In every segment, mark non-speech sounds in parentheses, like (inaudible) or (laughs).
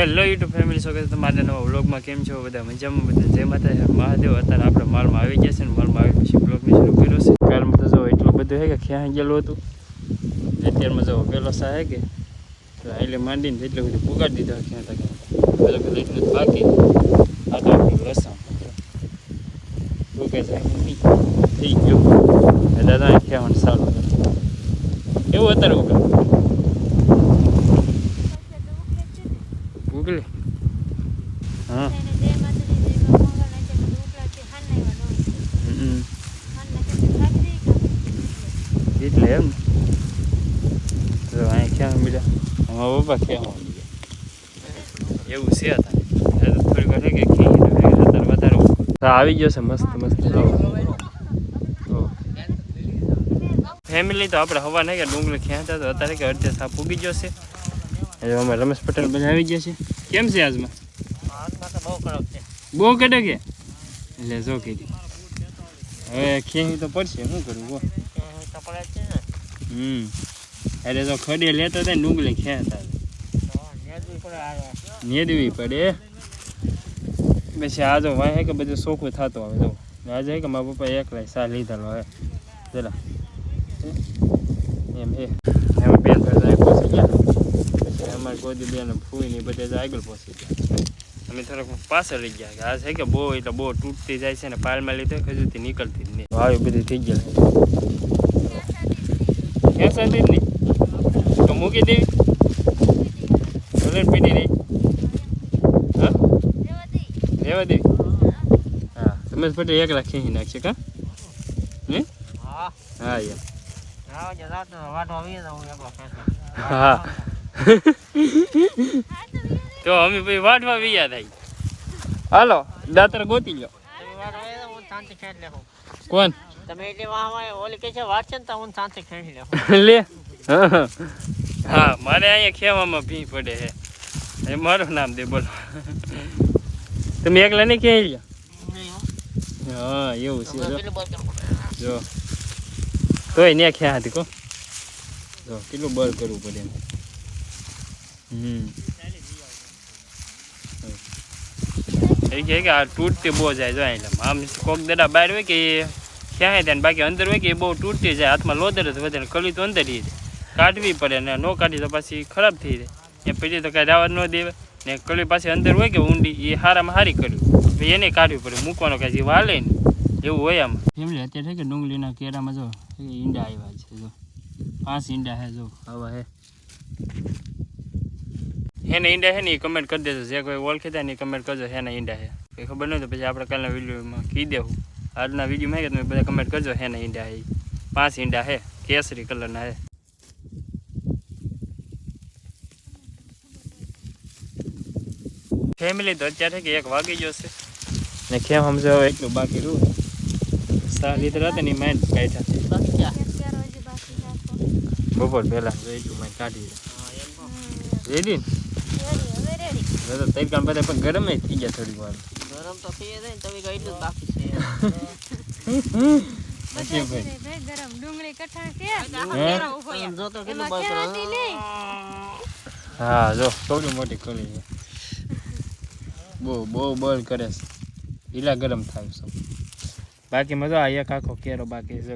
Hello YouTube family સો કે તમારા નવા વ્લોગમાં કેમ છો? બધા મજામાં? બધા જય માતા મહાદેવ. અત્યારે આપણે માલમાં આવી ગયા છે ને માલમાં આવી પછી બ્લોગને શરૂ કર્યો છે. કાલમાં તો જો એટલું બધું હે કે ક્યાં ગયેલું હતું? અત્યારમાં જો પેલો સા હે કે? એટલે માંડીને એટલું બધું પુગાડી દીધો ક્યાં તક પેલો પેલું બાકી. આ તો આપણું લસણ. ઉગે જાય થઈ ગયું. દાદા ખેવાનું સારું. એવું અત્યારે ઉગે ઉગલે હા. હમ. એટલે એમ. તો અહીંયા ક્યાં મળ્યા? અમારા પપ્પા ક્યાં મળ્યા? એવું છે હતા થોડી વાર કે વધારે આવી ગયો છે મસ્ત મસ્ત. ફેમિલી તો આપણે હવા નહીં કે ડુંગળી ખેંચતા તો અત્યારે કે અડધે સાપ ઉગી ગયો છે. અમે રમેશ પટેલ બધા આવી ગયા છે. કેમ છે આજમાં? બહુ કડક કે એટલે જો કીધી. હવે ખેંચી તો પડશે, શું કરવું બો હમ. અરે જો ખડે લેતો હતા ને ડુંગળી ખેતા નેદવી પડે પછી આ જો વાંહે કે બધું સોખું થતું આવે, જો. આજે કે મારા પપ્પા એકલા સા લીધેલો હવે જરા એમ હે એમાં બેન ભાઈ આગળ પહોંચી ગયા પછી બેન ફૂઈ ને બધે આગળ પહોંચી ગયા. અમે થોડાક પાછળ લઈ ગયા. આ છે કે બહુ એટલે બહુ તૂટતી જાય છે ને પાલમાં લીધે ખજૂરથી નીકળતી જ નહીં. આવી બધી થઈ ગયા જ નહીં તો મૂકી દેવી પીટી રહી. હા? રેવા દેવી હા. તમે પટેલ એકલા ખેંચી નાખશે કા? હે? હા. યાર. હા. (laughs) તો અમે ભાઈ વાટવા વિયા થાય. હાલો, દાતર ગોતી લો કોણ? તમે એટલે વાહવા ઓલી કે છે વાત છે ને તો હું શાંતિ ખેંચી લેવું લે. હા, મારે અહીંયા ખેવામાં ભી પડે છે. એ મારું નામ દે, બોલો. તમે એકલા નહીં ખેંચી લ્યો? હા, એવું છે, જો. જો. તોય ને ખ્યા હતી કો? જો, કેટલું બળ કરવું પડે એમ. હમ. એ કહે કે આ તૂટતી બહુ જાય જો એટલે આમ કોક દડા બહાર હોય કે ક્યાંય ત્યાં બાકી અંદર હોય કે એ બહુ તૂટતી જાય. હાથમાં લોદર જ વધે કલી તો અંદર જાય. કાઢવી પડે ને ન કાઢી તો પછી ખરાબ થઈ જાય. એ પછી તો કાંઈ રાવત ન દેવાય ને કલી પાછી અંદર હોય કે ઊંડી એ હારામાં હારી કર્યું. એને કાઢવી પડે. મૂકવાનો કાંઈ જે વાલે ને. એવું હોય આમ. ફેમિલી અત્યારે કે ડુંગળીના કેરામાં જો ઈંડા આવ્યા છે જો. પાંચ ઈંડા હે જો. આવા હે. હેને ઈંડા હે ને કમેન્ટ કરી દેજો. જે કોઈ ઓળખે ને એ કમેન્ટ કરજો હેને ઈંડા હે. કંઈ ખબર નહીં તો પછી આપણે કાલના વિડીયોમાં કહી દેવું. આજના વિડીયોમાં કે તમે બધા કમેન્ટ કરજો હેને ઈંડા હે પાંચ ઈંડા હે. કેસરી કલરના હે. ફેમિલી તો અત્યારે કે એક વાગી ગયો છે. ને કેમ સમજો એકનું બાકી રહ્યું? સારી રીતે રાતે ને માઇન્ડ કાઢ્યા. બપોર પહેલા જો એટલું માઇન્ડ કાઢી રેડી ને? તો તડકા બધા પણ ગરમ જ થઈ ગયા થોડીક વાર. ગરમ તો થઈ જાય ને તમે કઈ એટલું જ બાકી છે. ગરમ ડુંગળી કઠણ જો તો કેટલું. હા. જો થોડી મોટી ખોલી છે. બહુ બહુ બળ કરે છે. ઈલા ગરમ થાય છે. બાકી મજા આ એક આખો કેરો બાકી છે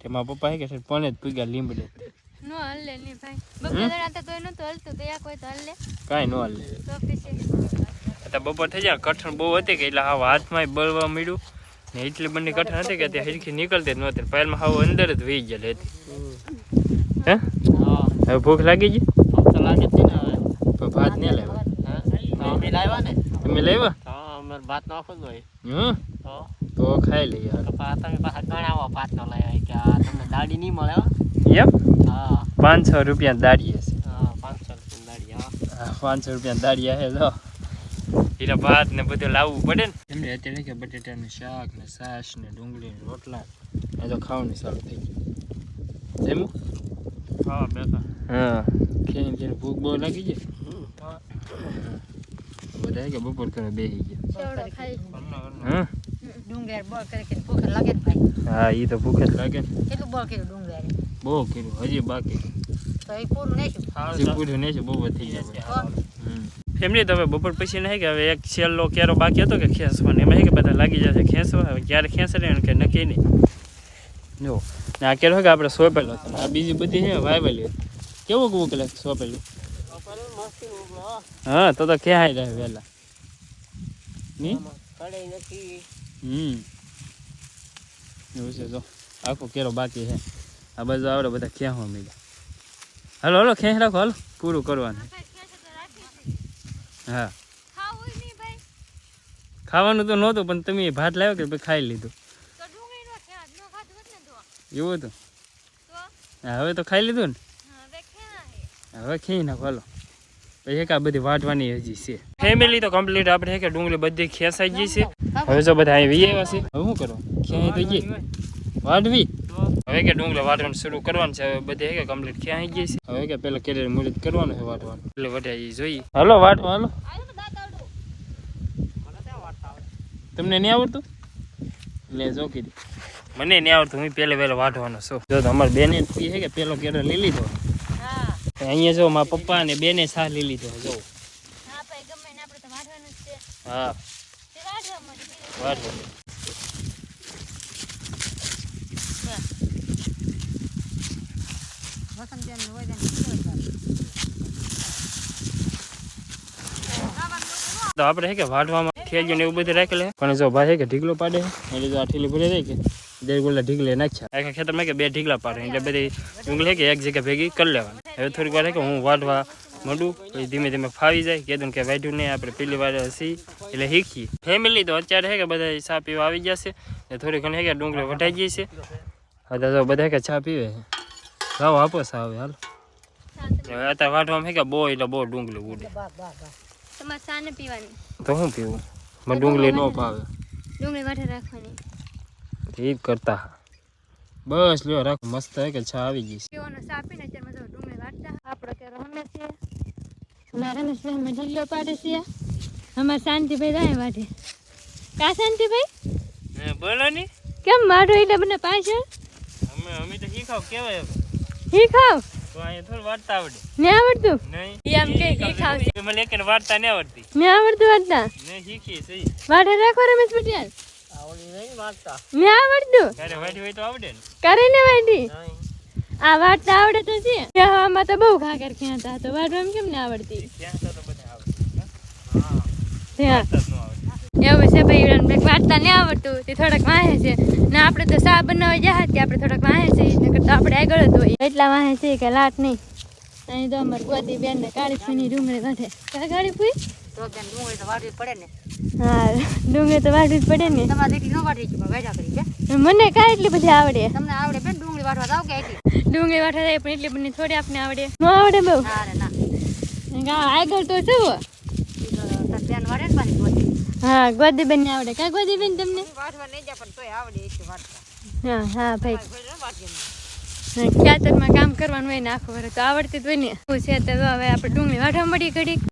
તેમાં પપ્પા કે છે પણ જ પૂગ્યા લીંબડે. નો હલ્લે ની ભાઈ. બપોર તો તોય નહોતું હલતું તો એક કોઈ તો હલ્લે કાંઈ નો હલ્લે એટલે બપોર થઈ જાય. કઠણ બહુ હતી કે એટલે હાવ હાથમાં બળવા મળ્યું ને એટલી બંને કઠણ હતી કે તે હરખી નીકળતી જ નહોતી. પહેલામાં હાવ અંદર જ વહી ગયેલી હતી. હે? હા. હવે ભૂખ લાગી ગઈ? ભૂખ તો લાગે છે ને હવે. ભાત નહીં લાવ્યા હા? તો લાવ્યા ને? તમે લાવ્યા ભાત નાખો જ હોય. હં તો? તો ખાઈ લઈએ તો તમે પાછા ગણાવો ભાત નો લાવ્યા કે આ તમને દાડી નહીં મળે એમ? હા. પાંચસો રૂપિયા દાડી છે હા પાંચસો રૂપિયા દાડી હા. પાંચસો રૂપિયા દાડિયા હે જો એટલે ભાત ને બધું લાવવું પડે ને. એમને અત્યારે કે બટેટાનું શાક ને છાશ ને ડુંગળી ને રોટલા. એ તો ખાવાનું સારું થઈ ગયું જેમ હા બેઠા હા. ખેને ખેને ભૂખ બહુ લાગી જાય બધા કે બપોર કરે બેસી ગયા. ડુંગર બોલ કરે કે ભૂખ લાગે ને ભાઈ. હા એ તો ભૂખ જ લાગે ને. કેટલું બોલ કર્યું ડુંગર? બહુ કર્યું હજી બાકી. તો એ પૂરું નહીં હજી પૂરું નહીં બહુ થઈ જાય ફેમિલી તો હવે બપોર પછી નહીં કે હવે એક છેલ્લો કેરો બાકી હતો કે ખેંચવાનો. એમાં છે કે બધા લાગી જશે ખેંચવા. હવે ક્યારે ખેંચે ને કે નક્કી નહીં. જો ને આ કેરો છે કે આપણે સોંપેલો હતો. ને આ બીજી બધી છે વાવેલી. કેવું કેવું કલાક સોંપેલું? હા, તો તો ક્યાં રહે વહેલા. નહીં કડે નથી હમ. એવું છે, જો. આખો કેરો બાકી છે. આ બાજુ આવડે બધા ક્યાં હો મીડા હાલો હાલો, ખેંચ રાખો, હાલો. પૂરું કરવાનું. હા. ખાવાનું તો નહોતું પણ તમે ભાત લાવ્યો કે ભાઈ ખાઈ લીધું? એવું હતું? હવે તો ખાઈ લીધું ને? હવે ખી નાખો હાલો. પછી એક આ બધી વાટવાની હજી છે. ફેમિલી તો કમ્પ્લીટ આપણે કે ડુંગળી બધી ખેંચાઈ ગઈ છે. હવે જો બધા અહીં વી આવ્યા છે. હવે શું કરો? ક્યાંય તો ગઈ. વાટવી? હવે કે ડુંગળી વાટવાનું શરૂ કરવાનું છે. હવે બધે કે કમ્પ્લીટ ક્યાં ગઈ છે. હવે કે પેલા કેરેટ મુરત કરવાનું છે વાટવાનું. એટલે વટાઈ એ જોઈએ. હલો વાટવા હાલો. તમને નહીં આવડતું? લે જો કીધું. મને નહીં આવડતું હું પહેલે વહેલો વાટવાનો છું. જો તમારે અમારે બેને પી છે કે પેલો કેરો લઈ લીધો. હા. અહીંયા જો મારા પપ્પા અને બેને સાહ લઈ લીધો જો. હા ભાઈ ગમે ને આપણે તો વાઢવાનું જ છે હા તે વાઢવા મળે વાટો વસંતબેન હોય ને તો આપણે છે કે વાટવામાં થેલિયું ને એવું બધું રાખેલ છે પણ જો ભાઈ છે કે ઢીકલો પાડે છે એટલે જો આ ઠીલી ભરી જાય કે બે ગોલા ઢીકલે નાખ્યા. આખા ખેતરમાં કે બે ઢીકલા પાડે એટલે બધી ડુંગળી છે કે એક જગ્યાએ ભેગી કરી લેવાની. હવે થોડીક વાર છે કે હું વાટવા માંડું, પછી ધીમે ધીમે ફાવી જાય. કીધું કે વાઢ્યું નહીં, આપણે પેલી વાર હસી, એટલે શીખી ફેમિલી તો અત્યારે છે કે બધા ચા પીવા આવી ગયા છે ને થોડી ઘણી છે કે ડુંગળી વઢાઈ ગઈ છે. હવે તો બધા કે ચા પીવે જાઓ આપો સા હાલ. હવે અત્યારે વાટવામાં કે બહુ એટલે બહુ ડુંગળી ઉડે. બા બા બા. તમારે સાને પીવાની? તો હું પીવું? મને ડુંગળી ન ભાવે. ડુંગળી વાઢે રાખવાની. એ જ કરતા. બસ લ્યો રાખો. મસ્ત હે કે છા આવી ગઈ છે. પીવાનો સા પીને અત્યારે મજા ડુંગળી વાટતા. આપણે કે રમે છે મારે ને છે અમે ઢીલો પાડે છે અમારે શાંતિભાઈ રાય વાટે કા શાંતિભાઈ? બોલો ની. કેમ વાઢો એટલે મને પાછળ? અમે અમે તો શીખાવ કેવાય હી ખાવ. તો અહીંયા થોડું વાર્તા આવડે. ને આવડતું? નહીં? એમ કે હી ખાવ છે મને એક વાર્તા નહીં આવડતી. મેં આવડતું વાટતા મેં શીખી સહી વાઢે રાખો રમેશ પટેલ. આવડી નહીં વાંચતા મેં આવડતું? ત્યારે વાડી હોય તો આવડે ને. આ વાટતા આવડે તો છે. કહેવામાં તો બહુ ખાકર ક્યાં હતા. તો વાટવામાં કેમ ને આવડતી? તો બધા હા. ત્યાં ન એવું છે ભાઈ કંઈક વાટતા નહીં આવડતું તે થોડાક વાંહે છે. ને આપણે તો સા બનાવવા જાય કે આપણે થોડાક વાંહે છે નકર તો આપણે આગળ જ હોય એટલા વાંહે છે કે લાટ નહીં. અહીં તો અમારે ગોદી બેન ને કાળી ફીની ડુંગળી વાંધે કા કાળી ફૂઈ? તો બેન ડુંગળી તો વાળવી પડે ને. હા ડુંગળી તો વાળવી જ પડે ને. તમારે એટલી ન વાળવી છે વાઢ્યા કરી છે? મને કાંઈ એટલી બધી આવડે. તમને આવડે બેન ડુંગળી વાળવા જાવ કે એટલી? ડુંગળી વાટવા જાય પણ એટલી બધી થોડી આપને આવડે. ન આવડે બહુ. ના આગળ તો શું બેન વાળે ને ગોતી. હા ગોદી બેન ને આવડે કા ગોદી બેન તમને? વાટવા વાઢવા જા પણ તોય આવડે એક વાઢતા હા હા ભાઈ. ખેતરમાં કામ કરવાનું હોય ને આખું વર્ષ તો આવડતી જ હોય ને. શું છે તો હવે આપણે ડુંગળી વાઢવા મળી ઘડીક.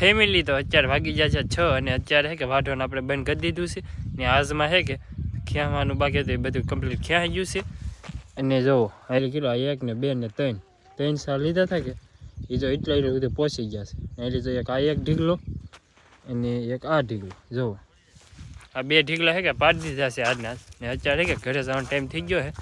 ફેમિલી તો અત્યારે ભાગી જાય છે છ અને અત્યારે હે કે વાઢોને આપણે બંધ કરી દીધું છે. ને આજમાં હે કે ખ્યાવાનું બાકી હતું એ બધું કમ્પ્લીટ ખેંચી ગયું છે. અને જો એટલે કિલો આ એક ને બે ને ત્રણ. ત્રણ સાર લીધા હતા કે એ જો એટલો એટલો સુધી પહોંચી ગયા છે. એટલે જો એક આ એક ઢીકલો અને એક આ ઢીકલો જુઓ આ બે ઢીકલા છે કે પાડી દીધા છે આજના આજ. ને અત્યારે કે ઘરે જવાનો ટાઈમ થઈ ગયો છે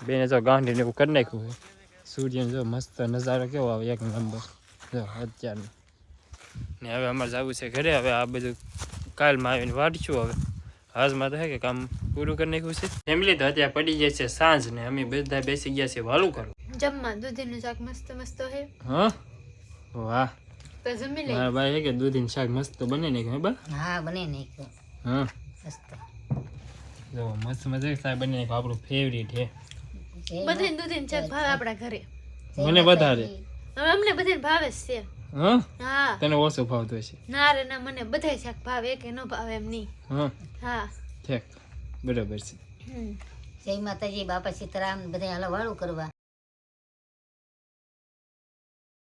બેને જો ગાંઠીને એવું કરી નાખ્યું છે સૂર્યનો જો મસ્ત નજારો કેવો આવે, એક નંબર. જો અત્યારનો. ને હવે અમારે જવું છે ઘરે. હવે આ બધું કાલમાં આવીને વાંચશું હવે. આજમાં તો હે કે કામ પૂરું કરી નાખ્યું છે. ફેમિલી તો અત્યારે પડી જાય છે સાંજ ને અમે બધા બેસી ગયા છે વાલું કરો જમવા. દૂધીનું શાક મસ્ત મસ્ત હે. હા? વાહ. તો જમી લઈ મારા ભાઈ હે કે દૂધીનું શાક મસ્ત બને ને બા? હા બને મસ્ત. જો મસ્ત મસ્ત શાક બને નાખ્યું. આપણું ફેવરિટ હે. બધાને દૂધીનું શાક ભાવે આપણા ઘરે. મને વધારે. હવે અમને બધાને ભાવે જ છે. હા? હા. તને ઓછો ભાવતો છે ના રે ના મને બધાય શાક ભાવે કે નો ભાવે એમ નહીં. હા. હા. ઠીક. બરાબર છે. હમ. જય માતાજી બાપા સીતારામ બધા હાલો વાળું કરવા.